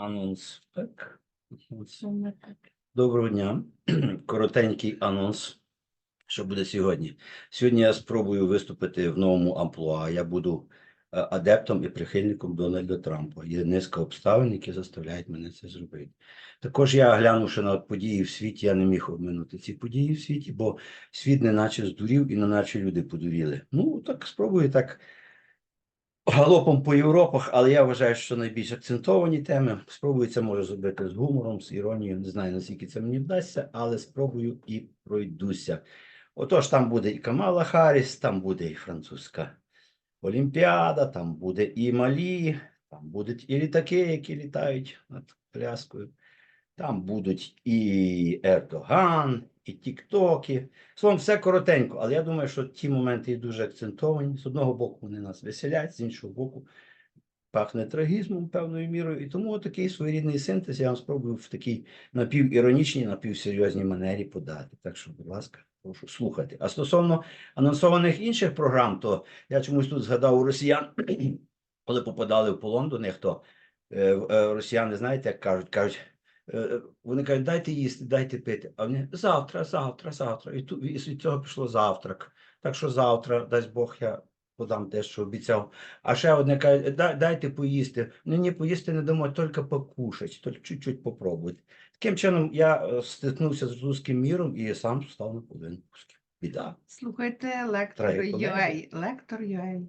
Анонс. Так. Доброго дня. Коротенький анонс, що буде сьогодні. Сьогодні я спробую виступити в новому амплуа. Я буду е, адептом і прихильником Дональда Трампа. Є низка обставин, які заставляють мене це зробити. Також я, глянувши на події в світі, я не міг обминути ці події в світі, бо світ неначе здурів і неначе люди подуріли. Ну, так спробую так галопом по Європах, але я вважаю, що найбільш акцентовані теми. Спробую це може зробити з гумором, з іронією. Не знаю, наскільки це мені вдасться, але спробую і пройдуся. Отож, там буде і Камала Харріс, там буде і французька Олімпіада, там буде і Малі, там будуть і літаки, які літають над пляскою. Там будуть і Ердоган, і Тіктоки. Словом, все коротенько, але я думаю, що ті моменти дуже акцентовані. З одного боку, вони нас веселять, з іншого боку, пахне трагізмом певною мірою. І тому такий своєрідний синтез я вам спробую в такій напівіронічній, напівсерйозній манері подати. Так що, будь ласка, прошу слухати. А стосовно анонсованих інших програм, то я чомусь тут згадав у росіян, коли попадали в полон до них, то е, е, росіяни, знаєте, як кажуть, кажуть. Е, Вони кажуть, дайте їсти, дайте пити. А вони завтра, завтра, завтра. І тут і від цього пішло завтрак. Так що завтра, дасть Бог, я подам те, що обіцяв. А ще одне «Дай- дайте поїсти. Ну ні, поїсти не дамо, тільки покушать, тільки чуть-чуть попробуйте. Таким чином я е, стикнувся з русським міром і сам став на половину русським. Біда. Слухайте лектор. UA. Лектор UA.